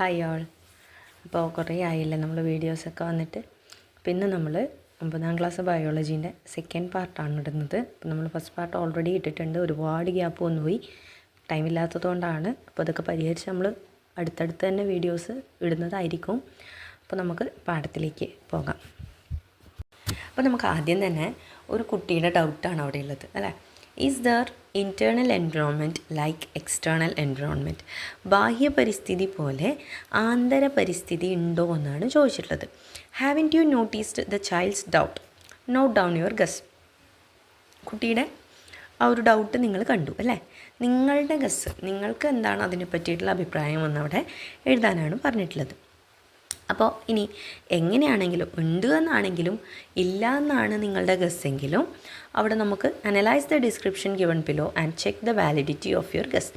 Hi all അപ്പോൾ കുറേ ആയില്ലേ നമ്മൾ വീഡിയോസൊക്കെ വന്നിട്ട്? പിന്നെ നമ്മൾ ഒമ്പതാം ക്ലാസ് ബയോളജീന്റെ സെക്കൻഡ് പാർട്ടാണ് ഇടുന്നത്. അപ്പോൾ നമ്മൾ ഫസ്റ്റ് പാർട്ട് ഓൾറെഡി ഇട്ടിട്ടുണ്ട്. ഒരുപാട് ഗ്യാപ്പ് വന്നു പോയി. ടൈം ഇല്ലാത്തതുകൊണ്ടാണ് അപ്പോൾ അതൊക്കെ പരിഹരിച്ച് നമ്മൾ അടുത്തടുത്ത് തന്നെ വീഡിയോസ് ഇടുന്നതായിരിക്കും. അപ്പോൾ നമുക്ക് പാഠത്തിലേക്ക് പോകാം. അപ്പോൾ നമുക്ക് ആദ്യം തന്നെ ഒരു കുട്ടിയുടെ ഡൗട്ടാണ് അവിടെ ഉള്ളത് അല്ലേ? Is there internal environment like external environment ബാഹ്യ പരിസ്ഥിതി പോലെ ആന്തര പരിസ്ഥിതി ഉണ്ടോ എന്നാണ് ചോദിച്ചിട്ടുള്ളത്. Having you noticed the child's doubt note down your guess കുട്ടിയുടെ ആ ഒരു ഡൗട്ട് നിങ്ങൾ കണ്ടു അല്ലേ? നിങ്ങളുടെ ഗസ് നിങ്ങൾക്ക് എന്താണ് അതിനെ പറ്റിയിട്ടുള്ള അഭിപ്രായം എന്നവിടെ എഴുതാനാണ് പറഞ്ഞിട്ടുള്ളത്. അപ്പോൾ ഇനി എങ്ങനെയാണെങ്കിലും ഉണ്ട് എന്നാണെങ്കിലും ഇല്ല എന്നാണ് നിങ്ങളുടെ ഗസ്സെങ്കിലും അവിടെ നമുക്ക് analyse the description given below and check the validity of your guess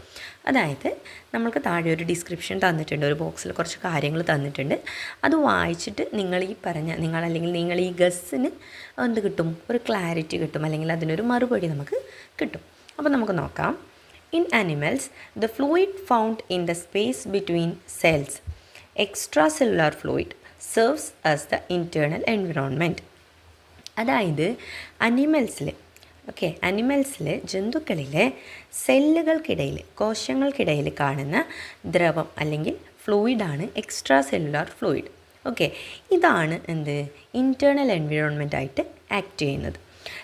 അതായത് നമ്മൾക്ക് താഴെ ഒരു ഡിസ്ക്രിപ്ഷൻ തന്നിട്ടുണ്ട് ഒരു ബോക്സിൽ കുറച്ച് കാര്യങ്ങൾ തന്നിട്ടുണ്ട്. അത് വായിച്ചിട്ട് നിങ്ങൾ ഈ പറഞ്ഞ നിങ്ങൾ അല്ലെങ്കിൽ നിങ്ങൾ ഈ ഗസ്സിന് എന്ത് കിട്ടും? ഒരു ക്ലാരിറ്റി കിട്ടും അല്ലെങ്കിൽ അതിനൊരു മറുപടി നമുക്ക് കിട്ടും. അപ്പോൾ നമുക്ക് നോക്കാം. In animals the fluid found in the space between cells extracellular fluid serves as the internal environment അതായത് അനിമൽസിൽ ഓക്കെ അനിമൽസിൽ ജന്തുക്കളിലെ സെല്ലുകൾക്കിടയിൽ കോശങ്ങൾക്കിടയിൽ കാണുന്ന ദ്രവം അല്ലെങ്കിൽ ഫ്ലൂയിഡാണ് എക്സ്ട്രാ സെല്ലുലാർ ഫ്ലൂയിഡ് ഓക്കെ ഇതാണ് എന്ത്? ഇന്റേർണൽ എൻവിറോൺമെന്റ് ആയിട്ട് ആക്ട് ചെയ്യുന്നത്.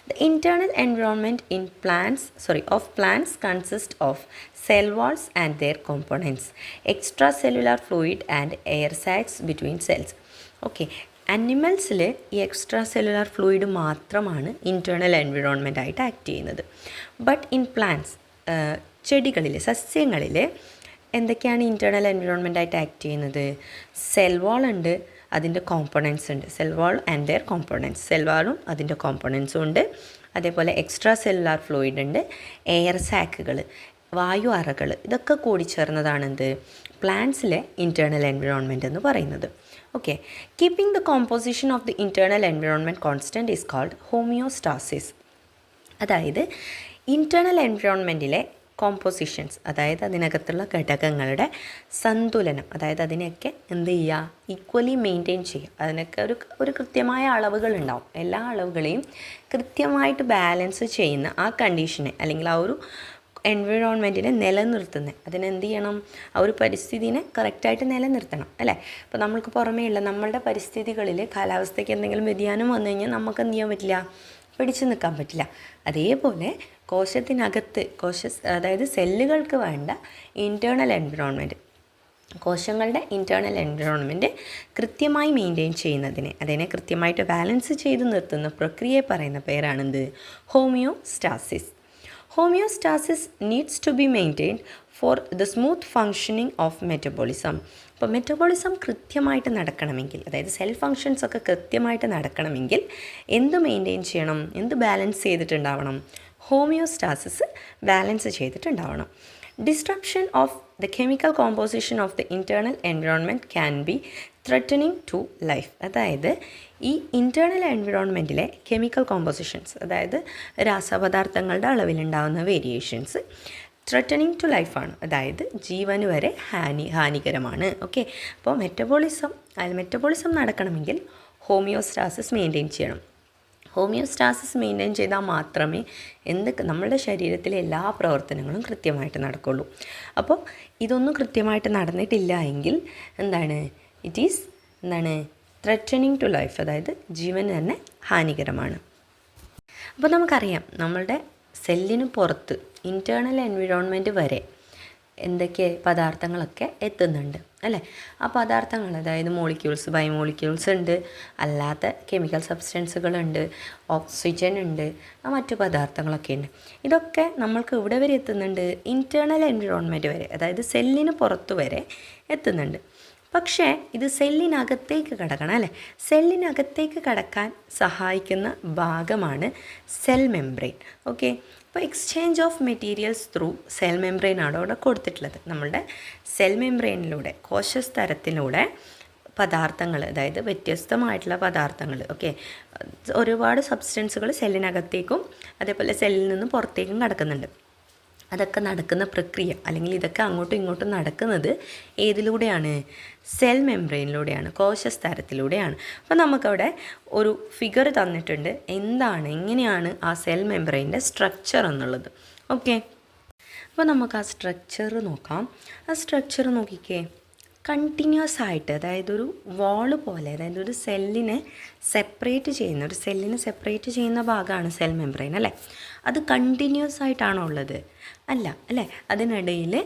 The internal environment in plants, sorry, of plants consist of cell walls and their components, extracellular fluid and air sacs between cells. Okay അനിമൽസിൽ ഈ extra cellular fluid മാത്രമാണ് internal environment ആയിട്ട് act ചെയ്യുന്നത് but in plants ചെടികളിൽ സസ്യങ്ങളിൽ എന്തൊക്കെയാണ് internal environment ആയിട്ട് act ചെയ്യുന്നത് cell wall ഉണ്ട് അതിന്റെ കോമ്പണൻസ് ഉണ്ട്. Cell wall and their components cell വാളും അതിന്റെ കോമ്പണൻസും ഉണ്ട്. അതേപോലെ എക്സ്ട്രാ സെല്ലുലാർ ഫ്ലൂയിഡ് ഉണ്ട്. എയർ സാക്കുകൾ വായു അറകൾ ഇതൊക്കെ കൂടി ചേർന്നതാണെന്ത് പ്ലാന്റ്സിലെ ഇന്റേർണൽ എൻവിറോൺമെന്റ് എന്ന് പറയുന്നത്. Okay keeping the composition of the internal environment constant is called homeostasis അതായത് ഇന്റേർണൽ എൻവിറോൺമെന്റിലെ കോമ്പോസിഷൻസ് അതായത് അതിനകത്തുള്ള ഘടകങ്ങളുടെ സന്തുലനം അതായത് അതിനെയൊക്കെ എന്ത് ചെയ്യുക? ഈക്വലി മെയിന്റെയിൻ ചെയ്യുക. അതിനൊക്കെ ഒരു ഒരു കൃത്യമായ അളവുകൾ ഉണ്ടാവും. എല്ലാ അളവുകളെയും കൃത്യമായിട്ട് ബാലൻസ് ചെയ്യുന്ന ആ കണ്ടീഷനെ അല്ലെങ്കിൽ ആ ഒരു എൻവിറോൺമെന്റിനെ നിലനിർത്തുന്നത് അതിനെന്ത് ചെയ്യണം? ആ ഒരു പരിസ്ഥിതിനെ കറക്റ്റായിട്ട് നിലനിർത്തണം അല്ലേ? അപ്പോൾ നമ്മൾക്ക് പുറമേയുള്ള നമ്മളുടെ പരിസ്ഥിതികളിൽ കാലാവസ്ഥയ്ക്ക് എന്തെങ്കിലും വ്യതിയാനം വന്നു കഴിഞ്ഞാൽ നമുക്ക് എന്ത് ചെയ്യാൻ പറ്റില്ല? പിടിച്ചു നിൽക്കാൻ പറ്റില്ല. അതേപോലെ കോശത്തിനകത്ത് കോശ അതായത് സെല്ലുകൾക്ക് വേണ്ട ഇന്റേർണൽ എൻവിറോൺമെന്റ് കോശങ്ങളുടെ ഇന്റേർണൽ എൻവിറോൺമെന്റ് കൃത്യമായി മെയിന്റെയിൻ ചെയ്യുന്നതിനെ അതിനെ കൃത്യമായിട്ട് ബാലൻസ് ചെയ്ത് നിർത്തുന്ന പ്രക്രിയയെ പറയുന്ന പേരാണെന്ത്? Homeostasis homeostasis needs to be maintained for the smooth functioning of metabolism അപ്പോൾ മെറ്റബോളിസം കൃത്യമായിട്ട് നടക്കണമെങ്കിൽ അതായത് സെൽ ഫങ്ഷൻസ് ഒക്കെ കൃത്യമായിട്ട് നടക്കണമെങ്കിൽ എന്ത് മെയിന്റെയിൻ ചെയ്യണം? എന്ത് ബാലൻസ് ചെയ്തിട്ടുണ്ടാവണം? Homeostasis balance ചെയ്തിട്ടുണ്ടാവണം. Disruption of the chemical composition of the internal environment can be threatening to life അതായത് ഈ ഇന്റേർണൽ എൻവിറോൺമെന്റിലെ കെമിക്കൽ കോമ്പോസിഷൻസ് അതായത് രാസപദാർത്ഥങ്ങളുടെ അളവിലുണ്ടാകുന്ന വേരിയേഷൻസ് ത്രട്ടനിങ് ടു ലൈഫാണ് അതായത് ജീവന് വരെ ഹാനി ഹാനികരമാണ്. ഓക്കെ അപ്പോൾ മെറ്റബോളിസം അതിൽ മെറ്റബോളിസം നടക്കണമെങ്കിൽ ഹോമിയോസ്റ്റാസിസ് മെയിന്റെയിൻ ചെയ്യണം. ഹോമിയോസ്റ്റാസിസ് മെയിന്റെയിൻ ചെയ്താൽ മാത്രമേ എന്ത് നമ്മുടെ ശരീരത്തിലെ എല്ലാ പ്രവർത്തനങ്ങളും കൃത്യമായിട്ട് നടക്കുള്ളൂ. അപ്പോൾ ഇതൊന്നും കൃത്യമായിട്ട് നടന്നിട്ടില്ല എങ്കിൽ എന്താണ്? ഇറ്റ് ഈസ് എന്താണ്? ത്രെറ്റനിങ് ടു ലൈഫ് അതായത് ജീവൻ തന്നെ ഹാനികരമാണ്. അപ്പോൾ നമുക്കറിയാം നമ്മളുടെ സെല്ലിന് പുറത്ത് ഇന്റേർണൽ എൻവിറോൺമെന്റ് വരെ എന്തൊക്കെ പദാർത്ഥങ്ങളൊക്കെ എത്തുന്നുണ്ട് അല്ലേ? ആ പദാർത്ഥങ്ങൾ അതായത് മോളിക്യൂൾസ് ബയോമോളിക്യൂൾസ് ഉണ്ട് അല്ലാത്ത കെമിക്കൽ സബ്സ്റ്റൻസുകളുണ്ട് ഓക്സിജൻ ഉണ്ട് മറ്റു പദാർത്ഥങ്ങളൊക്കെ ഉണ്ട്. ഇതൊക്കെ നമ്മൾക്ക് ഇവിടെ വരെ എത്തുന്നുണ്ട്? ഇന്റേർണൽ എൻവിറോൺമെന്റ് വരെ അതായത് സെല്ലിന് പുറത്തു വരെ എത്തുന്നുണ്ട്. പക്ഷേ ഇത് സെല്ലിനകത്തേക്ക് കടക്കണം അല്ലേ? സെല്ലിനകത്തേക്ക് കടക്കാൻ സഹായിക്കുന്ന ഭാഗമാണ് സെൽ മെംബ്രെയിൻ ഓക്കെ അപ്പോൾ exchange of materials through cell മെംബ്രെയിനാണ് അവിടെ കൊടുത്തിട്ടുള്ളത്. നമ്മളുടെ സെൽ മെംബ്രെയിനിലൂടെ കോശസ്തരത്തിലൂടെ പദാർത്ഥങ്ങൾ അതായത് വ്യത്യസ്തമായിട്ടുള്ള പദാർത്ഥങ്ങൾ ഓക്കെ ഒരുപാട് സബ്സ്റ്റൻസുകൾ സെല്ലിനകത്തേക്കും അതേപോലെ സെല്ലിൽ നിന്ന് പുറത്തേക്കും കടക്കുന്നുണ്ട്. അതൊക്കെ നടക്കുന്ന പ്രക്രിയ അല്ലെങ്കിൽ ഇതൊക്കെ അങ്ങോട്ടും ഇങ്ങോട്ടും നടക്കുന്നത് ഏതിലൂടെയാണ്? സെൽ മെംബ്രെയിനിലൂടെയാണ് കോശസ്തരത്തിലൂടെയാണ്. അപ്പോൾ നമുക്കവിടെ ഒരു ഫിഗർ തന്നിട്ടുണ്ട്. എന്താണ് എങ്ങനെയാണ് ആ സെൽ മെംബ്രെയിന്റെ സ്ട്രക്ചർ എന്നുള്ളത്. ഓക്കെ അപ്പോൾ നമുക്ക് ആ സ്ട്രക്ചർ നോക്കാം. ആ സ്ട്രക്ചർ നോക്കിക്കേ. കണ്ടിന്യൂസ് ആയിട്ട് അതായത് ഒരു വാൾ പോലെ അതായത് ഒരു സെല്ലിനെ സെപ്പറേറ്റ് ചെയ്യുന്ന ഒരു സെല്ലിനെ സെപ്പറേറ്റ് ചെയ്യുന്ന ഭാഗമാണ് സെൽ മെംബ്രെയിൻ അല്ലേ? അത് കണ്ടിന്യൂസ് ആയിട്ടാണോ ഉള്ളത്? അല്ല അല്ലേ? അതിനിടയിൽ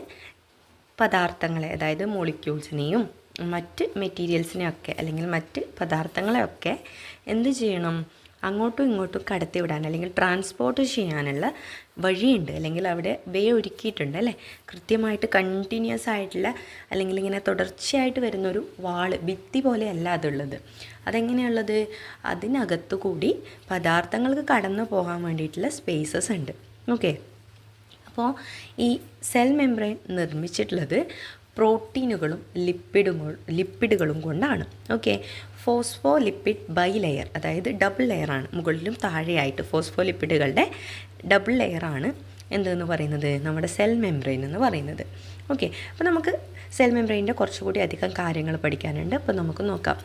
പദാർത്ഥങ്ങളെ അതായത് മോളിക്യൂൾസിനെയും മറ്റ് മെറ്റീരിയൽസിനെയൊക്കെ അല്ലെങ്കിൽ മറ്റ് പദാർത്ഥങ്ങളെയൊക്കെ എന്ത് ചെയ്യണം? അങ്ങോട്ടും ഇങ്ങോട്ടും കടത്തിവിടാൻ അല്ലെങ്കിൽ ട്രാൻസ്പോർട്ട് ചെയ്യാനുള്ള വഴിയുണ്ട്. അല്ലെങ്കിൽ അവിടെ വേ ഒരുക്കിയിട്ടുണ്ട് അല്ലേ? കൃത്യമായിട്ട് കണ്ടിന്യൂസ് ആയിട്ടുള്ള അല്ലെങ്കിൽ ഇങ്ങനെ തുടർച്ചയായിട്ട് വരുന്നൊരു വാൾ ഭിത്തി പോലെയല്ല അതുള്ളത്. അതെങ്ങനെയുള്ളത്? അതിനകത്തു കൂടി പദാർത്ഥങ്ങൾക്ക് കടന്നു പോകാൻ വേണ്ടിയിട്ടുള്ള സ്പേസസ് ഉണ്ട്. ഓക്കെ അപ്പോൾ ഈ സെൽ മെംബ്രെയിൻ നിർമ്മിച്ചിട്ടുള്ളത് പ്രോട്ടീനുകളും ലിപ്പിഡുകളും ലിപ്പിഡുകളും കൊണ്ടാണ്. Okay phospholipid bilayer അതായത് ഡബിൾ ലെയറാണ് മുകളിലും താഴെയായിട്ട് ഫോസ്ഫോ ലിപ്പിഡുകളുടെ ഡബിൾ ലെയറാണ് എന്തെന്ന് പറയുന്നത്? നമ്മുടെ സെൽ മെംബ്രെയിൻ എന്ന് പറയുന്നത്. ഓക്കെ അപ്പോൾ നമുക്ക് സെൽ മെംബ്രെയിന്റെ കുറച്ചുകൂടി അധികം കാര്യങ്ങൾ പഠിക്കാനുണ്ട്. അപ്പോൾ നമുക്ക് നോക്കാം.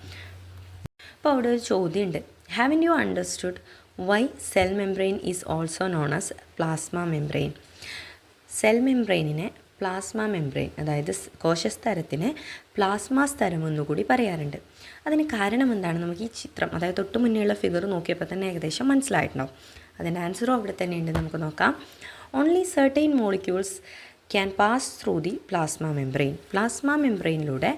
അപ്പോൾ അവിടെ ഒരു ചോദ്യമുണ്ട്. Have you understood why cell membrane is also known as plasma membrane cell മെംബ്രെയിനിനെ plasma membrane അതായത് കോശസ്തരത്തിന് പ്ലാസ്മ സ്തരം എന്നുകൂടി പറയാറുണ്ട്. അതിന് കാരണം എന്താണ്? നമുക്ക് ഈ ചിത്രം അതായത് തൊട്ട് മുന്നേയുള്ള ഫിഗർ നോക്കിയപ്പോൾ തന്നെ ഏകദേശം മനസ്സിലായിട്ടുണ്ടാവും. അതിന്റെ ആൻസറും അവിടെ തന്നെ ഉണ്ട്. നമുക്ക് നോക്കാം. Only certain molecules can pass through the plasma membrane plasma മെംബ്രെയിനിലൂടെ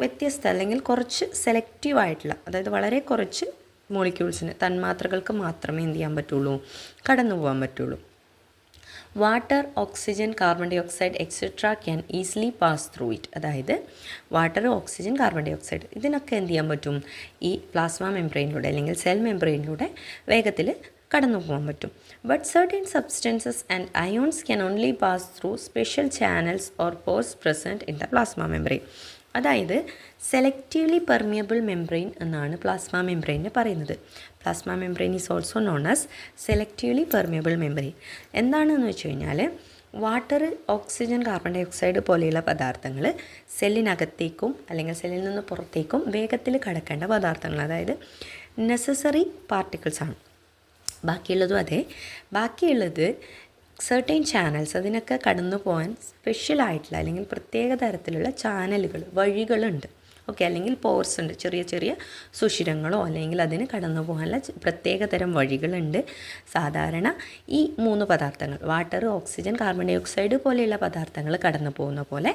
വ്യത്യസ്ത അല്ലെങ്കിൽ കുറച്ച് സെലക്റ്റീവ് ആയിട്ടുള്ള അതായത് വളരെ കുറച്ച് മോളിക്യൂൾസിന് തന്മാത്രകൾക്ക് മാത്രമേ എന്ത് ചെയ്യാൻ പറ്റുള്ളൂ? കടന്നു പോകാൻ പറ്റുള്ളൂ. Water oxygen carbon dioxide etcetera can easily pass through it അതായത് water oxygen carbon dioxide ഇതിനൊക്കെ എന്ത് ചെയ്യാൻ പറ്റും? ഈ പ്ലാസ്മ മെംബ്രെയിനിലൂടെ അല്ലെങ്കിൽ സെൽ മെംബ്രെയിനിലൂടെ വേഗത്തിൽ കടന്നു പോകാൻ പറ്റും. But certain substances and ions can only pass through special channels or pores present in the plasma membrane അതായത് സെലക്റ്റീവ്ലി പെർമിയബിൾ മെംബ്രെയിൻ എന്നാണ് പ്ലാസ്മ മെംബ്രെയിനെ പറയുന്നത്. Plasma membrane is also known as selectively permeable membrane എന്താണെന്ന് വെച്ച് കഴിഞ്ഞാൽ water oxygen carbon dioxide പോലെയുള്ള പദാർത്ഥങ്ങൾ സെല്ലിനകത്തേക്കും അല്ലെങ്കിൽ സെല്ലിൽ നിന്ന് പുറത്തേക്കും വേഗത്തിൽ കടക്കേണ്ട പദാർത്ഥങ്ങൾ അതായത് നെസസറി പാർട്ടിക്കിൾസാണ് ബാക്കിയുള്ളതും അതെ. ബാക്കിയുള്ളത് സെർട്ടൈൻ ചാനൽസ് അതിനൊക്കെ കടന്നു പോകാൻ സ്പെഷ്യൽ ആയിട്ടുള്ള അല്ലെങ്കിൽ പ്രത്യേക തരത്തിലുള്ള ചാനലുകൾ വഴികളുണ്ട്. ഓക്കെ അല്ലെങ്കിൽ പോർസ് ഉണ്ട്. ചെറിയ ചെറിയ സുഷിരങ്ങളോ അല്ലെങ്കിൽ അതിന് കടന്നു പോകാനുള്ള പ്രത്യേക തരം വഴികളുണ്ട്. സാധാരണ ഈ മൂന്ന് പദാർത്ഥങ്ങൾ water oxygen carbon dioxide പോലെയുള്ള പദാർത്ഥങ്ങൾ കടന്നു പോകുന്ന പോലെ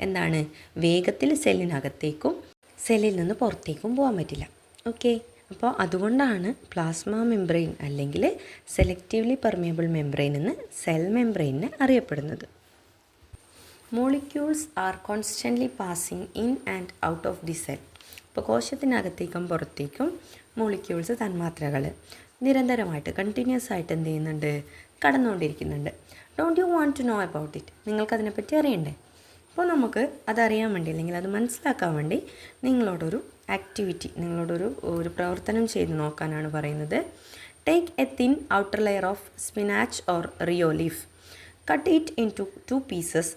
എന്താണ്? വേഗത്തിൽ സെല്ലിനകത്തേക്കും സെല്ലിൽ നിന്ന് പുറത്തേക്കും പോകാൻ പറ്റില്ല. ഓക്കെ അപ്പോൾ അതുകൊണ്ടാണ് പ്ലാസ്മ മെംബ്രെയിൻ അല്ലെങ്കിൽ സെലക്റ്റീവ്ലി പെർമിയബിൾ മെംബ്രെയിൻ എന്ന് സെൽ മെംബ്രെയിനെ അറിയപ്പെടുന്നത്. Molecules are constantly passing in and out of the cell ഇപ്പോൾ കോശത്തിനകത്തേക്കും പുറത്തേക്കും മോളിക്യൂൾസ് തന്മാത്രകൾ നിരന്തരമായിട്ട് കണ്ടിന്യൂസ് ആയിട്ട് എന്ത് ചെയ്യുന്നുണ്ട്? കടന്നുകൊണ്ടിരിക്കുന്നുണ്ട്. Don't you want to know about it നിങ്ങൾക്കതിനെപ്പറ്റി അറിയണ്ടേ? അപ്പോൾ നമുക്ക് അതറിയാൻ വേണ്ടി അല്ലെങ്കിൽ അത് മനസ്സിലാക്കാൻ വേണ്ടി നിങ്ങളോടൊരു ആക്ടിവിറ്റി നിങ്ങളോടൊരു ഒരു പ്രവർത്തനം ചെയ്ത് നോക്കാനാണ് പറയുന്നത് take a thin outer layer of spinach or rhoeo leaf cut it into two pieces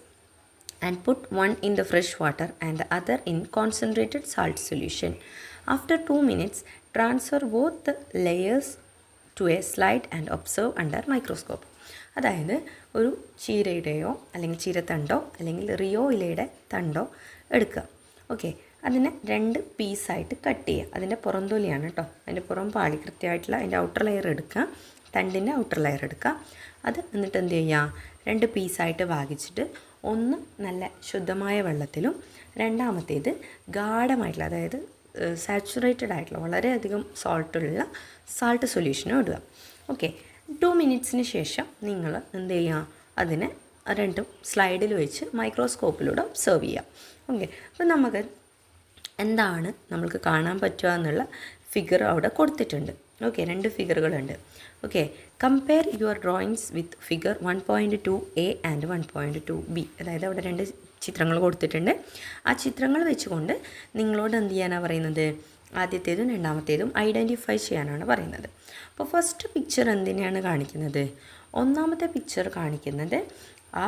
and one in the fresh water and the other in concentrated salt solution. After 2 minutes, transfer both the layers to a slide and observe under microscope. അതായത് ഒരു ചീരയുടെയോ അല്ലെങ്കിൽ ചീരത്തണ്ടോ അല്ലെങ്കിൽ Rio ഇലയുടെ തണ്ടോ എടുക്കുക okay അതിനെ രണ്ട് പീസായിട്ട് cut ചെയ്യുക. അതിന്റെ പുറംതൊലിയാണ് കേട്ടോ. അതിന്റെ പുറം പാളി കൃത്യമായിട്ടുള്ള അതിന്റെ ഔട്ടർ ലെയർ എടുക്കുക. തണ്ടിന്റെ ഔട്ടർ ലെയർ എടുക്കുക. അത് എന്നിട്ട് എന്ത് ചെയ്യുക? രണ്ട് പീസായിട്ട് വാങ്ങിച്ചിട്ട് ഒന്ന് നല്ല ശുദ്ധമായ വെള്ളത്തിലും രണ്ടാമത്തേത് ഗാഢമായിട്ടുള്ള അതായത് സാച്ചുറേറ്റഡ് ആയിട്ടുള്ള വളരെയധികം സോൾട്ടുള്ള സാൾട്ട് സൊല്യൂഷനും ഇടുക. ഓക്കെ ടു മിനിറ്റ്സിന് ശേഷം നിങ്ങൾ എന്ത് ചെയ്യുക? അതിനെ രണ്ടും സ്ലൈഡിൽ വെച്ച് മൈക്രോസ്കോപ്പിലൂടെ ഒബ്സേർവ് ചെയ്യുക. ഓക്കെ അപ്പോൾ നമുക്ക് എന്താണ് നമ്മൾക്ക് കാണാൻ പറ്റുക എന്നുള്ള ഫിഗർ അവിടെ കൊടുത്തിട്ടുണ്ട്. ഓക്കെ രണ്ട് ഫിഗറുകളുണ്ട് okay compare your drawings with figure one point two a and one point two b അതായത് അവിടെ രണ്ട് ചിത്രങ്ങൾ കൊടുത്തിട്ടുണ്ട്. ആ ചിത്രങ്ങൾ വെച്ചുകൊണ്ട് നിങ്ങളോട് എന്ത് ചെയ്യാനാണ് പറയുന്നത്? ആദ്യത്തേതും രണ്ടാമത്തേതും ഐഡന്റിഫൈ ചെയ്യാനാണ് പറയുന്നത്. അപ്പോൾ ഫസ്റ്റ് പിക്ചർ എന്തിനെയാണ് കാണിക്കുന്നത്? ഒന്നാമത്തെ പിക്ചർ കാണിക്കുന്നത് ആ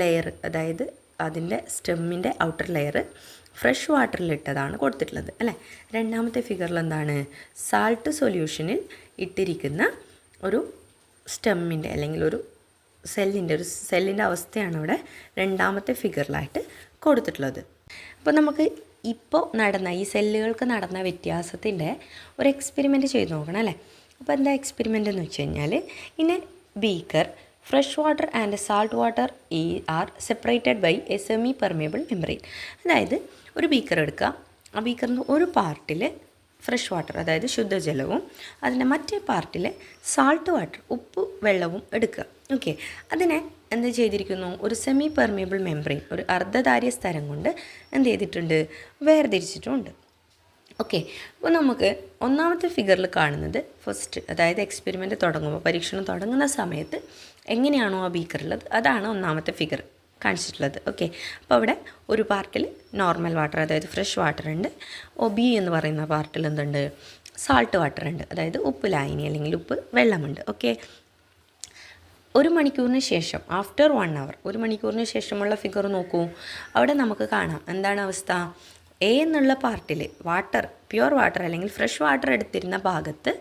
ലെയർ അതായത് അതിന്റെ സ്റ്റെമ്മിന്റെ ഔട്ടർ ലെയർ ഫ്രഷ് വാട്ടറിലിട്ടതാണ് കൊടുത്തിട്ടുള്ളത് അല്ലേ? രണ്ടാമത്തെ ഫിഗറിൽ എന്താണ്? സാൾട്ട് സൊല്യൂഷനിൽ ഇട്ടിരിക്കുന്ന ഒരു സ്റ്റെമ്മിന്റെ അല്ലെങ്കിൽ ഒരു സെല്ലിന്റെ ഒരു സെല്ലിന്റെ അവസ്ഥയാണ് ഇവിടെ രണ്ടാമത്തെ ഫിഗറിലായിട്ട് കൊടുത്തിട്ടുള്ളത്. അപ്പോൾ നമുക്ക് ഇപ്പോൾ നടന്ന ഈ സെല്ലുകൾക്ക് നടന്ന വ്യത്യാസത്തിന്റെ ഒരു എക്സ്പെരിമെന്റ് ചെയ്ത് നോക്കണം അല്ലേ? അപ്പോൾ എന്താ എക്സ്പെരിമെന്റ് എന്ന് വെച്ച് കഴിഞ്ഞാൽ in beaker fresh water and salt water ഈ are separated by a semi permeable membrane അതായത് ഒരു ബീക്കർ എടുക്കുക. ആ ബീക്കറിന്റെ ഒരു പാർട്ടിൽ ഫ്രഷ് വാട്ടർ അതായത് ശുദ്ധജലവും അതിന്റെ മറ്റേ പാർട്ടിൽ സാൾട്ട് വാട്ടർ ഉപ്പ് വെള്ളവും എടുക്കുക. ഓക്കെ അതിനെ എന്ത് ചെയ്തിരിക്കുന്നു? ഒരു സെമി പെർമിയബിൾ മെമ്പറൈൻ ഒരു അർദ്ധധാര്യ സ്ഥലം കൊണ്ട് എന്ത് ചെയ്തിട്ടുണ്ട്? വേർതിരിച്ചിട്ടുണ്ട്. ഓക്കെ അപ്പോൾ നമുക്ക് ഒന്നാമത്തെ ഫിഗറിൽ കാണുന്നത് ഫസ്റ്റ് അതായത് എക്സ്പെരിമെന്റ് തുടങ്ങുമ്പോൾ പരീക്ഷണം തുടങ്ങുന്ന സമയത്ത് എങ്ങനെയാണോ ആ ബീക്കറുള്ളത് അതാണ് ഒന്നാമത്തെ ഫിഗർ കാണിച്ചിട്ടുള്ളത് ഓക്കെ അപ്പോൾ അവിടെ ഒരു പാർട്ടിൽ നോർമൽ വാട്ടർ അതായത് ഫ്രഷ് വാട്ടർ ഉണ്ട്. ഒ ബി എന്ന് പറയുന്ന പാർട്ടിൽ എന്തുണ്ട്? സാൾട്ട് വാട്ടർ ഉണ്ട്. അതായത് ഉപ്പ് ലായനി അല്ലെങ്കിൽ ഉപ്പ് വെള്ളമുണ്ട്. ഓക്കെ ഒരു മണിക്കൂറിന് ശേഷം ആഫ്റ്റർ വൺ അവർ ഒരു മണിക്കൂറിന് ശേഷമുള്ള ഫിഗർ നോക്കൂ. അവിടെ നമുക്ക് കാണാം. എന്താണ് അവസ്ഥ? എ എന്നുള്ള പാർട്ടിൽ വാട്ടർ പ്യുവർ വാട്ടർ അല്ലെങ്കിൽ ഫ്രഷ് വാട്ടർ എടുത്തിരുന്ന ഭാഗത്ത്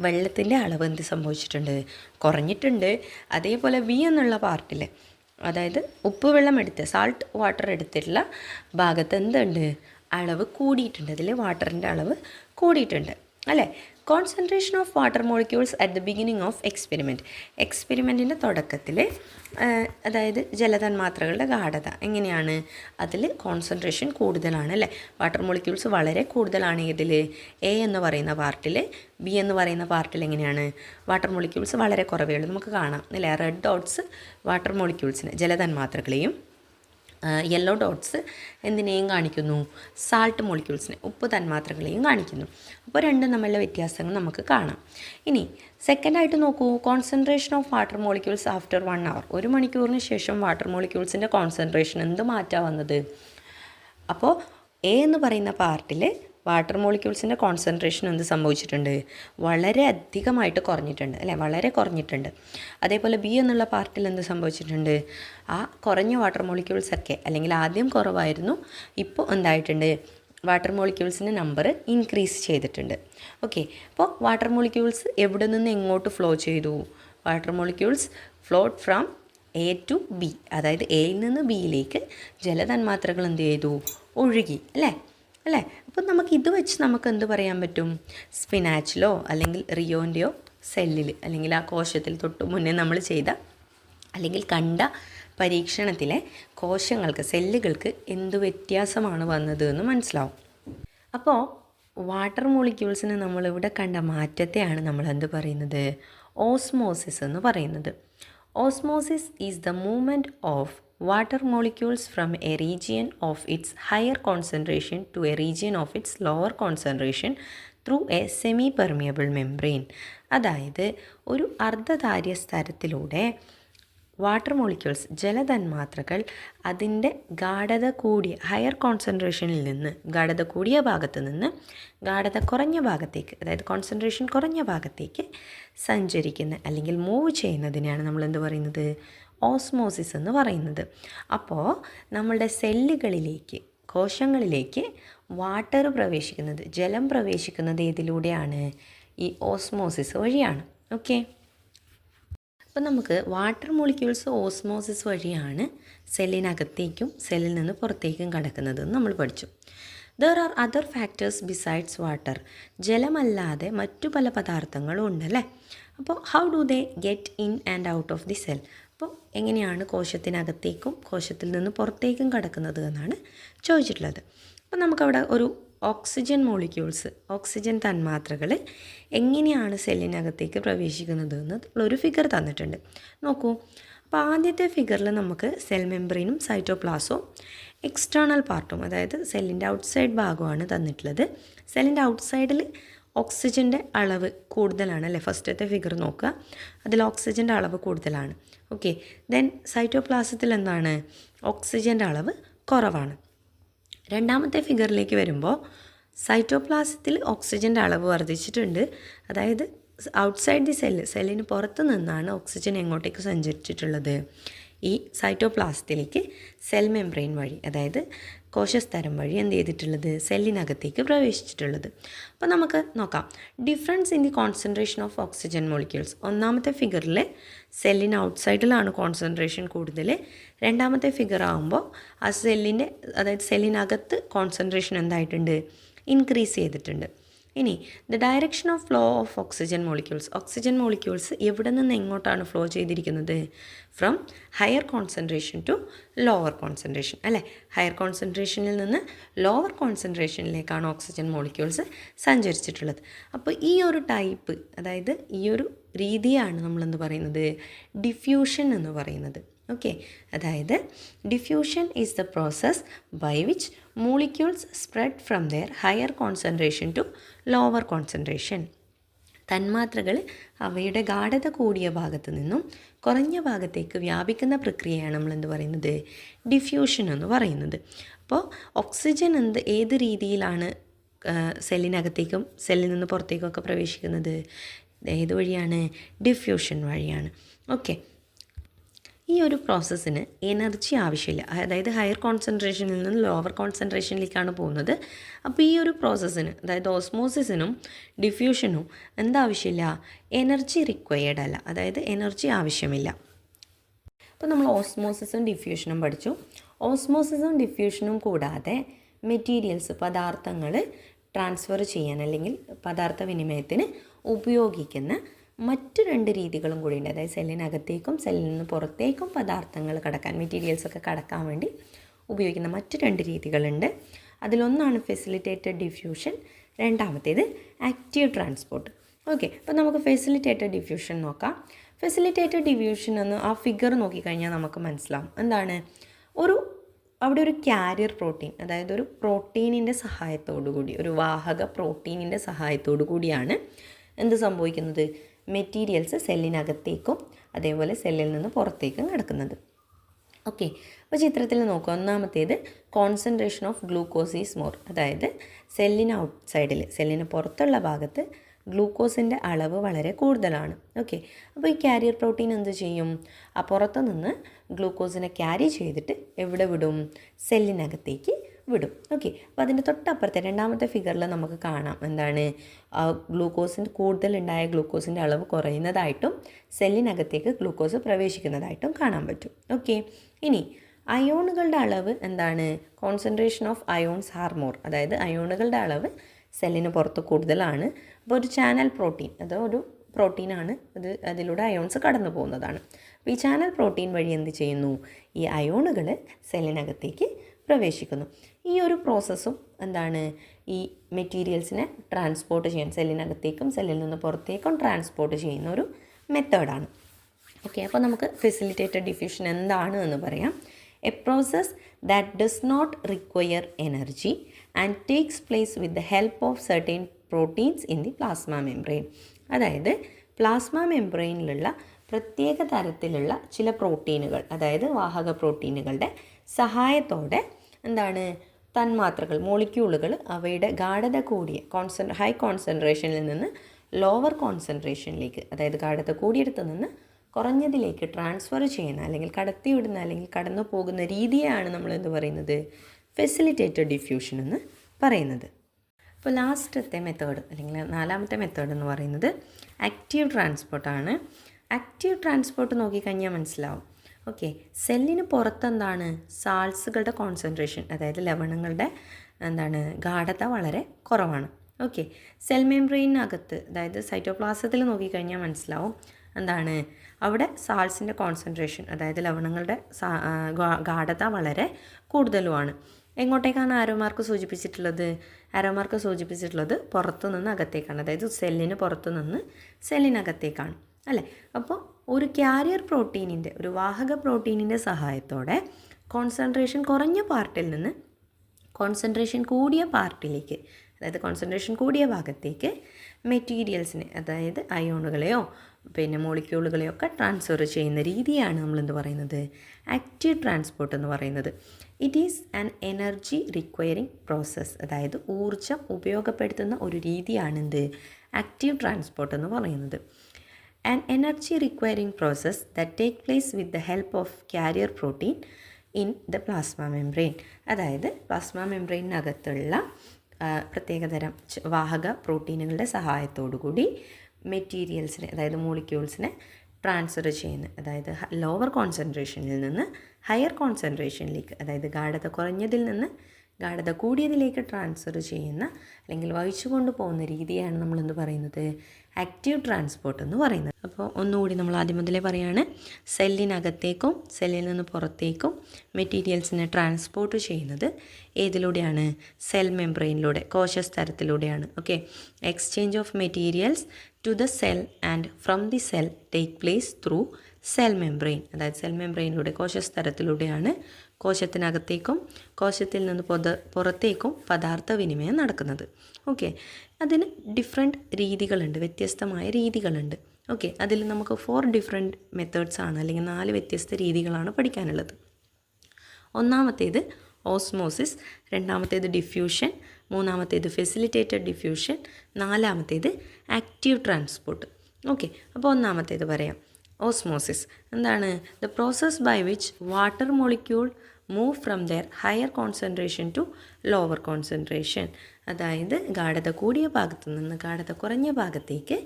വെള്ളത്തിന്റെ അളവ് എന്ത് സംഭവിച്ചിട്ടുണ്ട്? കുറഞ്ഞിട്ടുണ്ട്. അതേപോലെ വി എന്നുള്ള പാർട്ടിൽ അതായത് ഉപ്പ് വെള്ളം എടുത്ത് സാൾട്ട് വാട്ടർ എടുത്തിട്ടുള്ള ഭാഗത്ത് എന്തുണ്ട്? അളവ് കൂടിയിട്ടുണ്ട്. അതിൽ വാട്ടറിന്റെ അളവ് കൂടിയിട്ടുണ്ട്. അല്ലേ? Concentration of water molecules at the beginning of experiment എക്സ്പെരിമെന്റിന്റെ തുടക്കത്തിൽ അതായത് ജലതന്മാത്രകളുടെ ഗാഠത എങ്ങനെയാണ്? അതിൽ കോൺസെൻട്രേഷൻ കൂടുതലാണ് അല്ലേ? വാട്ടർ മോളിക്യൂൾസ് വളരെ കൂടുതലാണ് ഇതിൽ എ എന്ന് പറയുന്ന പാർട്ടിൽ ബി എന്ന് പറയുന്ന പാർട്ടിൽ എങ്ങനെയാണ്? വാട്ടർ മോളിക്യൂൾസ് വളരെ കുറവേ ഉള്ളൂ. നമുക്ക് കാണാം. അല്ലേ? റെഡ് ഡോട്ട്സ് വാട്ടർ മോളിക്യൂൾസിന് ജലതന്മാത്രകളെയും യെല്ലോ ഡോട്ട്സ് എന്തിനേയും കാണിക്കുന്നു. സാൾട്ട് മോളിക്യൂൾസിനെ ഉപ്പ് തന്മാത്രകളെയും കാണിക്കുന്നു. അപ്പോൾ രണ്ടും തമ്മിലുള്ള വ്യത്യാസങ്ങൾ നമുക്ക് കാണാം. ഇനി സെക്കൻഡായിട്ട് നോക്കൂ. Concentration of water molecules after one hour ഒരു മണിക്കൂറിന് ശേഷം വാട്ടർ മോളിക്യൂൾസിന്റെ കോൺസെൻട്രേഷൻ എന്ത് മാറ്റാ വന്നത്? അപ്പോൾ എ എന്ന് പറയുന്ന പാർട്ടിൽ വാട്ടർ മോളിക്യൂൾസിന്റെ കോൺസെൻട്രേഷൻ എന്ത് സംഭവിച്ചിട്ടുണ്ട്? വളരെ അധികമായിട്ട് കുറഞ്ഞിട്ടുണ്ട് അല്ലേ? വളരെ കുറഞ്ഞിട്ടുണ്ട്. അതേപോലെ ബി എന്നുള്ള പാർട്ടിൽ എന്ത് സംഭവിച്ചിട്ടുണ്ട്? ആ കുറഞ്ഞ വാട്ടർ മോളിക്യൂൾസൊക്കെ അല്ലെങ്കിൽ ആദ്യം കുറവായിരുന്നു ഇപ്പോൾ എന്തായിട്ടുണ്ട്? വാട്ടർ മോളിക്യൂൾസിന്റെ നമ്പർ ഇൻക്രീസ് ചെയ്തിട്ടുണ്ട്. ഓക്കെ അപ്പോൾ വാട്ടർ മോളിക്യൂൾസ് എവിടെ നിന്ന് എങ്ങോട്ട് ഫ്ലോ ചെയ്തു? Water molecules flowed from A to B അതായത് എയിൽ നിന്ന് ബിയിലേക്ക് ജലതന്മാത്രകൾ എന്ത് ചെയ്തു? ഒഴുകി അല്ലേ? അല്ലേ? അപ്പം നമുക്ക് ഇത് വെച്ച് നമുക്ക് എന്ത് പറയാൻ പറ്റും? സ്പിനാച്ചിലോ അല്ലെങ്കിൽ റിയോന്റെയോ സെല്ലിൽ അല്ലെങ്കിൽ ആ കോശത്തിൽ തൊട്ട് മുന്നേ നമ്മൾ ചെയ്ത അല്ലെങ്കിൽ കണ്ട പരീക്ഷണത്തിലെ കോശങ്ങൾക്ക് സെല്ലുകൾക്ക് എന്ത് വ്യത്യാസമാണ് വന്നത് എന്ന് മനസ്സിലാവും. അപ്പോൾ വാട്ടർ മോളിക്യൂൾസിന് നമ്മളിവിടെ കണ്ട മാറ്റത്തെയാണ് നമ്മൾ എന്ത് പറയുന്നത്? ഓസ്മോസിസ് എന്ന് പറയുന്നത്. Osmosis is the movement of water molecules from a region of its higher concentration to a region of its lower concentration through a semi permeable membrane. അതായത് ഒരു അർദ്ധധാര്യ സ്ഥലത്തിലൂടെ വാട്ടർ മോളിക്യൂൾസ് ജലതന്മാത്രകൾ അതിന്റെ ഗാഠത കൂടിയ ഹയർ കോൺസെൻട്രേഷനിൽ നിന്ന് ഗാഠത കൂടിയ ഭാഗത്ത് നിന്ന് ഗാഠത കുറഞ്ഞ ഭാഗത്തേക്ക് അതായത് കോൺസെൻട്രേഷൻ കുറഞ്ഞ ഭാഗത്തേക്ക് സഞ്ചരിക്കുന്ന അല്ലെങ്കിൽ മൂവ് ചെയ്യുന്നതിനെയാണ് നമ്മൾ എന്ത് പറയുന്നത്? ഓസ്മോസിസ് എന്ന് പറയുന്നത്. അപ്പോൾ നമ്മളുടെ സെല്ലുകളിലേക്ക് കോശങ്ങളിലേക്ക് വാട്ടർ പ്രവേശിക്കുന്നത് ജലം പ്രവേശിക്കുന്നത് ഏതിലൂടെയാണ്? ഈ ഓസ്മോസിസ് വഴിയാണ്. ഓക്കെ? അപ്പോൾ നമുക്ക് വാട്ടർ മോളിക്യൂൾസ് ഓസ്മോസിസ് വഴിയാണ് സെല്ലിനകത്തേക്കും സെല്ലിൽ നിന്ന് പുറത്തേക്കും കടക്കുന്നതന്ന് നമ്മൾ പഠിച്ചു. There are other factors besides water ജലമല്ലാതെ മറ്റു പല പദാർത്ഥങ്ങളും ഉണ്ട് അല്ലേ അപ്പോൾ how do they get in and out of the cell എങ്ങനെയാണ് കോശത്തിനകത്തേക്കും കോശത്തിൽ നിന്ന് പുറത്തേക്കും കടക്കുന്നത് എന്നാണ് ചോദിച്ചിട്ടുള്ളത്. അപ്പോൾ നമുക്കവിടെ ഒരു ഓക്സിജൻ മോളിക്യൂൾസ് ഓക്സിജൻ തന്മാത്രകൾ എങ്ങനെയാണ് സെല്ലിനകത്തേക്ക് പ്രവേശിക്കുന്നത് എന്നുള്ളൊരു ഫിഗർ തന്നിട്ടുണ്ട്. നോക്കൂ അപ്പോൾ ആദ്യത്തെ ഫിഗറിൽ നമുക്ക് സെൽ മെമ്പറിനും സൈറ്റോപ്ലാസവും എക്സ്റ്റേണൽ പാർട്ടും അതായത് സെല്ലിന്റെ ഔട്ട്സൈഡ് ഭാഗമാണ് തന്നിട്ടുള്ളത്. സെല്ലിന്റെ ഔട്ട്സൈഡിൽ ഓക്സിജന്റെ അളവ് കൂടുതലാണ് അല്ലേ? ഫസ്റ്റത്തെ ഫിഗർ നോക്കുക. അതിൽ ഓക്സിജന്റെ അളവ് കൂടുതലാണ്. ഓക്കെ ദെൻ സൈറ്റോപ്ലാസത്തിൽ എന്താണ്? ഓക്സിജന്റെ അളവ് കുറവാണ്. രണ്ടാമത്തെ ഫിഗറിലേക്ക് വരുമ്പോൾ സൈറ്റോപ്ലാസത്തിൽ ഓക്സിജന്റെ അളവ് വർദ്ധിച്ചിട്ടുണ്ട്. അതായത് ഔട്ട്സൈഡ് ദി സെല്ല് സെല്ലിന് പുറത്ത് നിന്നാണ് ഓക്സിജൻ എങ്ങോട്ടേക്ക് സഞ്ചരിച്ചിട്ടുള്ളത്? ഈ സൈറ്റോപ്ലാസത്തിലേക്ക് സെൽ മെംബ്രെയിൻ വഴി അതായത് കോശസ്തരം വഴി എന്ത് ചെയ്തിട്ടുള്ളത്? സെല്ലിനകത്തേക്ക് പ്രവേശിച്ചിട്ടുള്ളത്. അപ്പോൾ നമുക്ക് നോക്കാം. Difference in the concentration of oxygen molecules ഒന്നാമത്തെ ഫിഗറിൽ സെല്ലിന് ഔട്ട്സൈഡിലാണ് കോൺസെൻട്രേഷൻ കൂടുതൽ രണ്ടാമത്തെ ഫിഗർ ആകുമ്പോൾ ആ സെല്ലിന്റെ അതായത് സെല്ലിനകത്ത് കോൺസെൻട്രേഷൻ എന്തായിട്ടുണ്ട്? ഇൻക്രീസ് ചെയ്തിട്ടുണ്ട്. ഇനി the direction of flow of oxygen molecules oxygen molecules എവിടെ നിന്ന് എങ്ങോട്ടാണ് ഫ്ലോ ചെയ്തിരിക്കുന്നത്? From higher concentration to lower concentration അല്ലേ? ഹയർ കോൺസെൻട്രേഷനിൽ നിന്ന് ലോവർ കോൺസെൻട്രേഷനിലേക്കാണ് ഓക്സിജൻ മോളിക്യൂൾസ് സഞ്ചരിച്ചിട്ടുള്ളത്. അപ്പോൾ ഈ ഒരു ടൈപ്പ് അതായത് ഈ ഒരു രീതിയാണ് നമ്മളെന്ത് പറയുന്നത്? ഡിഫ്യൂഷൻ എന്ന് പറയുന്നത്. ഓക്കെ അതായത് diffusion is the process by which molecules spread from their higher concentration to lower concentration തന്മാത്രകൾ അവയുടെ ഗാഠത കൂടിയ ഭാഗത്ത് നിന്നും കുറഞ്ഞ ഭാഗത്തേക്ക് വ്യാപിക്കുന്ന പ്രക്രിയയാണ് നമ്മൾ എന്ത് പറയുന്നത്? ഡിഫ്യൂഷൻ എന്ന് പറയുന്നത്. അപ്പോൾ ഓക്സിജൻ എന്ത് ഏത് രീതിയിലാണ് സെല്ലിനകത്തേക്കും സെല്ലിൽ നിന്ന് പുറത്തേക്കൊക്കെ പ്രവേശിക്കുന്നത്? ഏത് വഴിയാണ്? ഡിഫ്യൂഷൻ വഴിയാണ്. ഓക്കെ ഈ ഒരു പ്രോസസ്സിന് എനർജി ആവശ്യമില്ല. അതായത് ഹയർ കോൺസെൻട്രേഷനിൽ നിന്ന് ലോവർ കോൺസെൻട്രേഷനിലേക്കാണ് പോകുന്നത്. അപ്പോൾ ഈ ഒരു പ്രോസസ്സിന് അതായത് ഓസ്മോസിസിനും ഡിഫ്യൂഷനും എന്താവശ്യമില്ല? എനർജി റിക്വയർഡ് അല്ല. അതായത് എനർജി ആവശ്യമില്ല. അപ്പോൾ നമ്മൾ ഓസ്മോസിസും ഡിഫ്യൂഷനും പഠിച്ചു. ഓസ്മോസിസും ഡിഫ്യൂഷനും കൂടാതെ മെറ്റീരിയൽസ് പദാർത്ഥങ്ങൾ ട്രാൻസ്ഫർ ചെയ്യാൻ അല്ലെങ്കിൽ പദാർത്ഥ വിനിമയത്തിന് ഉപയോഗിക്കുന്ന മറ്റ് രണ്ട് രീതികളും കൂടിയുണ്ട്. അതായത് സെല്ലിനകത്തേക്കും സെല്ലിൽ നിന്ന് പുറത്തേക്കും പദാർത്ഥങ്ങൾ കടക്കാൻ മെറ്റീരിയൽസ് ഒക്കെ കടക്കാൻ വേണ്ടി ഉപയോഗിക്കുന്ന മറ്റു രണ്ട് രീതികളുണ്ട്. അതിലൊന്നാണ് ഫെസിലിറ്റേറ്റഡ് ഡിഫ്യൂഷൻ രണ്ടാമത്തേത് ആക്റ്റീവ് ട്രാൻസ്പോർട്ട് ഓക്കെ അപ്പോൾ നമുക്ക് ഫെസിലിറ്റേറ്റഡ് ഡിഫ്യൂഷൻ നോക്കാം. ഫെസിലിറ്റേറ്റഡ് ഡിഫ്യൂഷൻ എന്ന് ആ ഫിഗർ നോക്കിക്കഴിഞ്ഞാൽ നമുക്ക് മനസ്സിലാവും. എന്താണ്? ഒരു അവിടെ ഒരു ക്യാരിയർ പ്രോട്ടീൻ അതായത് ഒരു പ്രോട്ടീനിന്റെ സഹായത്തോടു കൂടി ഒരു വാഹക പ്രോട്ടീനിന്റെ സഹായത്തോടു കൂടിയാണ് എന്ത് സംഭവിക്കുന്നത്? മെറ്റീരിയൽസ് സെല്ലിനകത്തേക്കും അതേപോലെ സെല്ലിൽ നിന്ന് പുറത്തേക്കും കിടക്കുന്നത്. ഓക്കെ അപ്പോൾ ചിത്രത്തിൽ നോക്കുക. ഒന്നാമത്തേത് concentration of glucose is more അതായത് സെല്ലിന് ഔട്ട് സൈഡിൽ സെല്ലിന് പുറത്തുള്ള ഭാഗത്ത് ഗ്ലൂക്കോസിന്റെ അളവ് വളരെ കൂടുതലാണ്. ഓക്കെ അപ്പോൾ ഈ കാരിയർ പ്രോട്ടീൻ എന്ത് ചെയ്യും? ആ പുറത്തു നിന്ന് ഗ്ലൂക്കോസിനെ ക്യാരി ചെയ്തിട്ട് എവിടെ വിടും? സെല്ലിനകത്തേക്ക് വിടും. ഓക്കെ അപ്പോൾ അതിന്റെ തൊട്ടപ്പുറത്തെ രണ്ടാമത്തെ ഫിഗറിൽ നമുക്ക് കാണാം എന്താണ്? ഗ്ലൂക്കോസിന്റെ കൂടുതലുണ്ടായ ഗ്ലൂക്കോസിന്റെ അളവ് കുറയുന്നതായിട്ടും സെല്ലിനകത്തേക്ക് ഗ്ലൂക്കോസ് പ്രവേശിക്കുന്നതായിട്ടും കാണാൻ പറ്റും. ഓക്കെ ഇനി അയോണുകളുടെ അളവ് എന്താണ്? കോൺസെൻട്രേഷൻ ഓഫ് അയോൺസ് ഹാർമോർ അതായത് അയോണുകളുടെ അളവ് സെല്ലിന് പുറത്ത് കൂടുതലാണ്. അപ്പോൾ ഒരു ചാനൽ പ്രോട്ടീൻ അത് ഒരു പ്രോട്ടീനാണ് അത് അതിലൂടെ അയോൺസ് കടന്നു പോകുന്നതാണ്. അപ്പോൾ ഈ ചാനൽ പ്രോട്ടീൻ വഴി എന്ത് ചെയ്യുന്നു? ഈ അയോണുകൾ സെല്ലിനകത്തേക്ക് പ്രവേശിക്കുന്നു. ഈ ഒരു പ്രോസസ്സും എന്താണ്? ഈ മെറ്റീരിയൽസിനെ ട്രാൻസ്പോർട്ട് ചെയ്യാൻ സെല്ലിനകത്തേക്കും സെല്ലിൽ നിന്ന് പുറത്തേക്കും ട്രാൻസ്പോർട്ട് ചെയ്യുന്ന ഒരു മെത്തേഡാണ് ഓക്കെ അപ്പോൾ നമുക്ക് ഫെസിലിറ്റേറ്റഡ് ഡിഫ്യൂഷൻ എന്താണ് എന്ന് പറയാം. A process that does not require energy and takes place with the help of certain proteins in the plasma membrane അതായത് പ്ലാസ്മ മെംബ്രെയിനിലുള്ള പ്രത്യേക തരത്തിലുള്ള ചില പ്രോട്ടീനുകൾ അതായത് വാഹക പ്രോട്ടീനുകളുടെ സഹായത്തോടെ എന്താണ് തന്മാത്രകൾ മോളിക്യൂളുകൾ അവയുടെ ഗാഠത കൂടിയ കോൺസെൻ ഹൈ കോൺസെൻട്രേഷനിൽ നിന്ന് ലോവർ കോൺസെൻട്രേഷനിലേക്ക് അതായത് ഗാഠത കൂടിയിടത്തു നിന്ന് കുറഞ്ഞതിലേക്ക് ട്രാൻസ്ഫർ ചെയ്യുന്ന അല്ലെങ്കിൽ കടത്തിവിടുന്ന അല്ലെങ്കിൽ കടന്നു പോകുന്ന രീതിയാണ് നമ്മൾ എന്ത് പറയുന്നത്? ഫെസിലിറ്റേറ്റഡ് ഡിഫ്യൂഷൻ എന്ന് പറയുന്നത്. അപ്പോൾ ലാസ്റ്റത്തെ മെത്തേഡ് അല്ലെങ്കിൽ നാലാമത്തെ മെത്തേഡ് എന്ന് പറയുന്നത് ആക്റ്റീവ് ട്രാൻസ്പോർട്ടാണ് ആക്റ്റീവ് ട്രാൻസ്പോർട്ട് നോക്കിക്കഴിഞ്ഞാൽ മനസ്സിലാവും. ഓക്കെ സെല്ലിന് പുറത്തെന്താണ്? സാൾസുകളുടെ കോൺസെൻട്രേഷൻ അതായത് ലവണങ്ങളുടെ എന്താണ് ഗാഠത വളരെ കുറവാണ്. ഓക്കെ സെൽ മെംബ്രെയിനകത്ത് അതായത് സൈറ്റോപ്ലാസത്തിൽ നോക്കിക്കഴിഞ്ഞാൽ മനസ്സിലാവും എന്താണ് അവിടെ സാൾസിന്റെ കോൺസെൻട്രേഷൻ അതായത് ലവണങ്ങളുടെ ഗാഠത വളരെ കൂടുതലുമാണ്. എങ്ങോട്ടേക്കാണ് ആരോമാർക്ക് സൂചിപ്പിച്ചിട്ടുള്ളത്? ആരോമാർക്ക് സൂചിപ്പിച്ചിട്ടുള്ളത് പുറത്തുനിന്ന് അകത്തേക്കാണ്. അതായത് സെല്ലിന് പുറത്തുനിന്ന് സെല്ലിനകത്തേക്കാണ് അല്ലേ? അപ്പോൾ ഒരു ക്യാരിയർ പ്രോട്ടീനിന്റെ ഒരു വാഹക പ്രോട്ടീനിന്റെ സഹായത്തോടെ കോൺസെൻട്രേഷൻ കുറഞ്ഞ പാർട്ടിൽ നിന്ന് കോൺസെൻട്രേഷൻ കൂടിയ പാർട്ടിലേക്ക് അതായത് കോൺസെൻട്രേഷൻ കൂടിയ ഭാഗത്തേക്ക് മെറ്റീരിയൽസിനെ അതായത് അയോണുകളെയോ പിന്നെ മോളിക്യൂളുകളെയോ ഒക്കെ ട്രാൻസ്ഫർ ചെയ്യുന്ന രീതിയാണ് നമ്മൾ എന്ത് പറയുന്നത്? ആക്റ്റീവ് ട്രാൻസ്പോർട്ട് എന്ന് പറയുന്നത്. It is an energy requiring process അതായത് ഊർജം ഉപയോഗപ്പെടുത്തുന്ന ഒരു രീതിയാണ് എന്ത് ആക്റ്റീവ് ട്രാൻസ്പോർട്ട് എന്ന് പറയുന്നത്. An energy requiring process that take place with the help of carrier protein in the plasma membrane അതായത് പ്ലാസ്മ മെംബ്രെയിനകത്തുള്ള പ്രത്യേകതരം വാഹക പ്രോട്ടീനുകളുടെ സഹായത്തോടുകൂടി മെറ്റീരിയൽസിനെ അതായത് മോളിക്യൂൾസിനെ ട്രാൻസ്ഫർ ചെയ്യുന്ന അതായത് ലോവർ കോൺസെൻട്രേഷനിൽ നിന്ന് ഹയർ കോൺസെൻട്രേഷനിലേക്ക് അതായത് ഗാഠത കുറഞ്ഞതിൽ നിന്ന് ഗാഠത കൂടിയതിലേക്ക് ട്രാൻസ്ഫർ ചെയ്യുന്ന അല്ലെങ്കിൽ വഹിച്ചു കൊണ്ടുപോകുന്ന രീതിയാണ് നമ്മൾ എന്ത് പറയുന്നത്? ആക്റ്റീവ് ട്രാൻസ്പോർട്ട് എന്ന് പറയുന്നത്. അപ്പോൾ ഒന്നുകൂടി നമ്മൾ ആദ്യം മുതലേ പറയുകയാണ് സെല്ലിനകത്തേക്കും സെല്ലിൽ നിന്ന് പുറത്തേക്കും മെറ്റീരിയൽസിനെ ട്രാൻസ്പോർട്ട് ചെയ്യുന്നത് ഏതിലൂടെയാണ്? സെൽ മെംബ്രെയിനിലൂടെ കോശസ്തരത്തിലൂടെയാണ്. Okay exchange of materials to the cell and from the cell take place through cell membrane അതായത് സെൽ മെംബ്രെയിനിലൂടെ കോശസ്തരത്തിലൂടെയാണ് കോശത്തിനകത്തേക്കും കോശത്തിൽ നിന്ന് പൊത പുറത്തേക്കും പദാർത്ഥ വിനിമയം നടക്കുന്നത്. ഓക്കെ അതിന് ഡിഫറെന്റ് രീതികളുണ്ട് വ്യത്യസ്തമായ രീതികളുണ്ട്. ഓക്കെ അതിൽ നമുക്ക് ഫോർ ഡിഫറെന്റ് മെത്തേഡ്സ് ആണ് അല്ലെങ്കിൽ നാല് വ്യത്യസ്ത രീതികളാണ് പഠിക്കാനുള്ളത്. ഒന്നാമത്തേത് ഓസ്മോസിസ് രണ്ടാമത്തേത് ഡിഫ്യൂഷൻ മൂന്നാമത്തേത് ഫെസിലിറ്റേറ്റഡ് ഡിഫ്യൂഷൻ നാലാമത്തേത് ആക്റ്റീവ് ട്രാൻസ്പോർട്ട് ഓക്കെ അപ്പോൾ ഒന്നാമത്തേത് പറയാം. ഓസ്മോസിസ്. എന്താണ്? The process by which water molecule move from their higher concentration to lower concentration അതായത് ഗാഠത കൂടിയ ഭാഗത്തു നിന്ന് ഗാഠത കുറഞ്ഞ ഭാഗത്തേക്ക്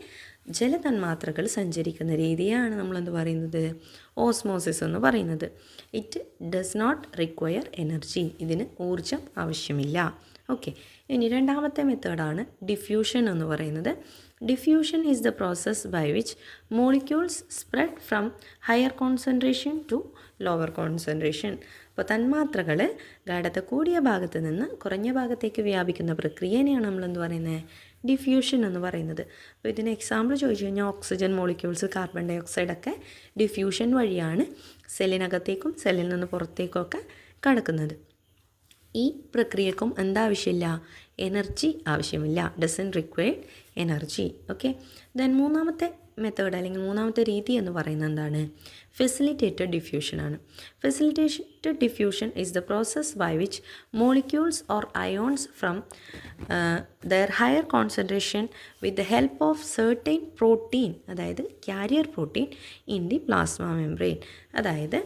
ജലതന്മാത്രകൾ സഞ്ചരിക്കുന്ന രീതിയാണ് നമ്മളെന്ത് പറയുന്നത്? ഓസ്മോസിസ് എന്ന് പറയുന്നത്. It does not require energy ഇതിന് ഊർജം ആവശ്യമില്ല. ഓക്കെ ഇനി രണ്ടാമത്തെ മെത്തേഡാണ് ഡിഫ്യൂഷൻ എന്ന് പറയുന്നത്. Diffusion is the process by which molecules spread from higher concentration to lower concentration അപ്പോൾ തന്മാത്രകൾ ഘടത കൂടിയ ഭാഗത്ത് നിന്ന് കുറഞ്ഞ ഭാഗത്തേക്ക് വ്യാപിക്കുന്ന പ്രക്രിയനെയാണ് നമ്മളെന്ത് പറയുന്നത്? ഡിഫ്യൂഷൻ എന്ന് പറയുന്നത്. അപ്പോൾ ഇതിന് എക്സാമ്പിൾ ചോദിച്ചു കഴിഞ്ഞാൽ ഓക്സിജൻ മോളിക്യൂൾസ് കാർബൺ ഡൈ ഓക്സൈഡൊക്കെ ഡിഫ്യൂഷൻ വഴിയാണ് സെല്ലിനകത്തേക്കും സെല്ലിൽ നിന്ന് പുറത്തേക്കുമൊക്കെ കടക്കുന്നത്. ഈ പ്രക്രിയക്കും എന്താവശ്യമില്ല? എനർജി ആവശ്യമില്ല. Doesn't required energy okay then മൂന്നാമത്തെ മെത്തേഡ് അല്ലെങ്കിൽ മൂന്നാമത്തെ രീതി എന്ന് പറയുന്നത് എന്താണ്? ഫെസിലിറ്റേറ്റഡ് ഡിഫ്യൂഷൻ ആണ്. Facilitated diffusion is the process by which molecules or ions from their higher concentration with the help of certain protein അതായത് carrier protein in the plasma membrane അതായത്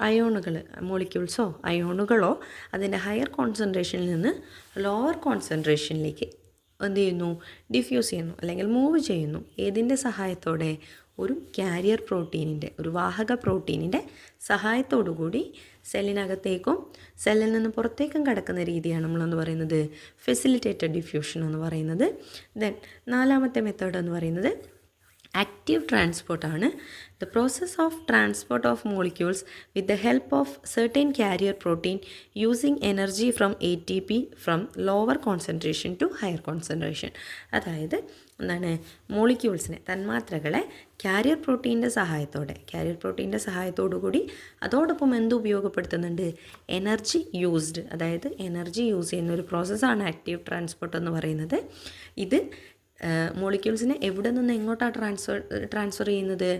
അയോണുകൾ മോളിക്യൂൾസോ അയോണുകളോ അതിന്റെ ഹയർ കോൺസെൻട്രേഷനിൽ നിന്ന് ലോവർ കോൺസെൻട്രേഷനിലേക്ക് എന്ത് ചെയ്യുന്നു? ഡിഫ്യൂസ് ചെയ്യുന്നു. അല്ലെങ്കിൽ മൂവ് ചെയ്യുന്നു. ഏതിന്റെ സഹായത്തോടെ? ഒരു കാരിയർ പ്രോട്ടീനിന്റെ ഒരു വാഹക പ്രോട്ടീനിന്റെ കൂടി സെല്ലിനകത്തേക്കും സെല്ലിൽ നിന്ന് പുറത്തേക്കും കടക്കുന്ന രീതിയാണ് നമ്മളെന്ന് പറയുന്നത്. ഫെസിലിറ്റേറ്റഡ് ഡിഫ്യൂഷൻ എന്ന് പറയുന്നത്. ദെൻ നാലാമത്തെ മെത്തേഡ് എന്ന് പറയുന്നത് active ട്രാൻസ്പോർട്ടാണ് the process of transport of molecules with the help of certain carrier protein using energy from A T P from lower concentration to higher concentration അതായത് എന്താണ്? മോളിക്യൂൾസിനെ തന്മാത്രകളെ കാരിയർ പ്രോട്ടീന്റെ സഹായത്തോടെ carrier പ്രോട്ടീന്റെ സഹായത്തോടു കൂടി അതോടൊപ്പം എന്ത് ഉപയോഗപ്പെടുത്തുന്നുണ്ട്? എനർജി യൂസ്ഡ് അതായത് എനർജി യൂസ് ചെയ്യുന്ന ഒരു പ്രോസസ്സാണ് ആക്റ്റീവ് ട്രാൻസ്പോർട്ട് എന്ന് പറയുന്നത്. ഇത് മോളിക്യൂൾസിനെ എവിടെ നിന്ന് എങ്ങോട്ടാണ് ട്രാൻസ്ഫർ ട്രാൻസ്ഫർ ചെയ്യുന്നത്?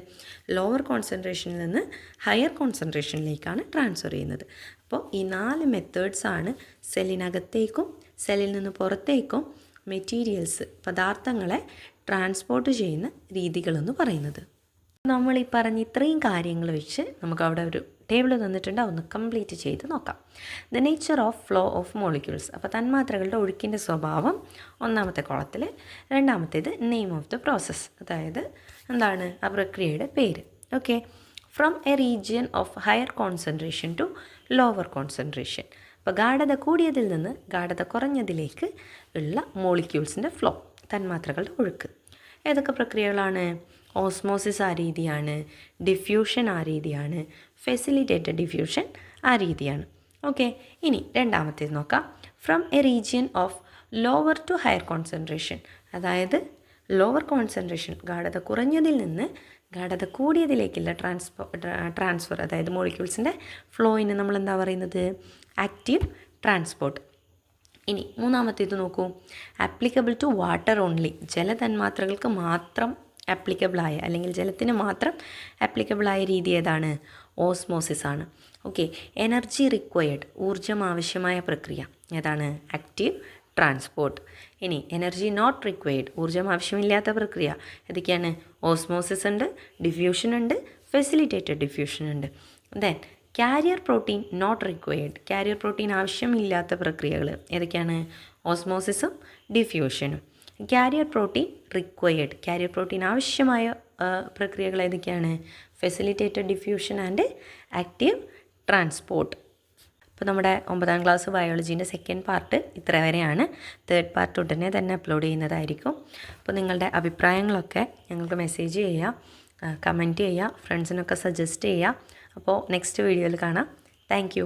ലോവർ കോൺസെൻട്രേഷനിൽ നിന്ന് ഹയർ കോൺസെൻട്രേഷനിലേക്കാണ് ട്രാൻസ്ഫർ ചെയ്യുന്നത്. അപ്പോൾ ഈ നാല് മെത്തേഡ്സാണ് സെല്ലിനകത്തേക്കും സെല്ലിൽ നിന്ന് പുറത്തേക്കും മെറ്റീരിയൽസ് പദാർത്ഥങ്ങളെ ട്രാൻസ്പോർട്ട് ചെയ്യുന്ന രീതികളെന്ന് പറയുന്നത്. നമ്മൾ ഈ പറഞ്ഞ ഇത്രയും കാര്യങ്ങൾ വെച്ച് നമുക്ക് അവിടെ ഒരു ടേബിൾ തന്നിട്ടുണ്ട് അതൊന്ന് കംപ്ലീറ്റ് ചെയ്ത് നോക്കാം. The nature of flow of molecules അപ്പോൾ തന്മാത്രകളുടെ ഒഴുക്കിന്റെ സ്വഭാവം ഒന്നാമത്തെ കോളത്തിൽ രണ്ടാമത്തേത് നെയിം ഓഫ് ദ പ്രോസസ്സ് അതായത് എന്താണ്? ആ പ്രക്രിയയുടെ പേര്. Okay from a region of higher concentration to lower concentration അപ്പോൾ ഗാഠത കൂടിയതിൽ നിന്ന് ഗാഠത കുറഞ്ഞതിലേക്ക് ഉള്ള മോളിക്യൂൾസിന്റെ ഫ്ലോ തന്മാത്രകളുടെ ഒഴുക്ക്. ഏതൊക്കെ പ്രക്രിയകളാണ്? ഓസ്മോസിസ് ആ രീതിയാണ് ഡിഫ്യൂഷൻ ആ രീതിയാണ് ഫെസിലിറ്റേറ്റഡ് ഡിഫ്യൂഷൻ ആ രീതിയാണ്. ഓക്കെ ഇനി രണ്ടാമത്തേത് നോക്കാം. From a region of lower to higher concentration അതായത് ലോവർ കോൺസെൻട്രേഷൻ ഗാഠത കുറഞ്ഞതിൽ നിന്ന് ഗാഠത കൂടിയതിലേക്കുള്ള ട്രാൻസ്പോ ട്രാൻസ്ഫർ അതായത് മോളിക്യൂൾസിന്റെ ഫ്ലോയിന് നമ്മൾ എന്താ പറയുന്നത്? ആക്റ്റീവ് ട്രാൻസ്പോർട്ട് ഇനി മൂന്നാമത്തേത് നോക്കൂ. ആപ്ലിക്കബിൾ ടു വാട്ടർ ഓൺലി ജലതന്മാത്രകൾക്ക് മാത്രം ആപ്ലിക്കബിളായ അല്ലെങ്കിൽ ജലത്തിന് മാത്രം ആപ്ലിക്കബിളായ രീതി ഏതാണ്? ഓസ്മോസിസ് ആണ്. ഓക്കെ എനർജി റിക്വയർഡ് ഊർജം ആവശ്യമായ പ്രക്രിയ ഏതാണ്? ആക്റ്റീവ് ട്രാൻസ്പോർട്ട് ഇനി എനർജി നോട്ട് റിക്വയർഡ് ഊർജം ആവശ്യമില്ലാത്ത പ്രക്രിയ ഏതൊക്കെയാണ്? ഓസ്മോസിസ് ഉണ്ട് ഡിഫ്യൂഷൻ ഉണ്ട് ഫെസിലിറ്റേറ്റഡ് ഡിഫ്യൂഷൻ ഉണ്ട്. Then carrier protein not required carrier protein ആവശ്യമില്ലാത്ത പ്രക്രിയകൾ ഏതൊക്കെയാണ്? ഓസ്മോസിസും ഡിഫ്യൂഷനും carrier protein required. Carrier protein ആവശ്യമായ പ്രക്രിയകൾ ഏതൊക്കെയാണ്? Facilitated diffusion and active transport. അപ്പോൾ നമ്മുടെ ഒമ്പതാം ക്ലാസ് ബയോളജീന്റെ സെക്കൻഡ് പാർട്ട് ഇത്ര വരെയാണ്. തേർഡ് പാർട്ട് ഉടനെ തന്നെ അപ്ലോഡ് ചെയ്യുന്നതായിരിക്കും. അപ്പോൾ നിങ്ങളുടെ അഭിപ്രായങ്ങളൊക്കെ ഞങ്ങൾക്ക് മെസ്സേജ് ചെയ്യുക കമന്റ് ചെയ്യുക ഫ്രണ്ട്സിനൊക്കെ സജസ്റ്റ് ചെയ്യുക അപ്പോൾ നെക്സ്റ്റ് വീഡിയോയിൽ കാണാം. താങ്ക്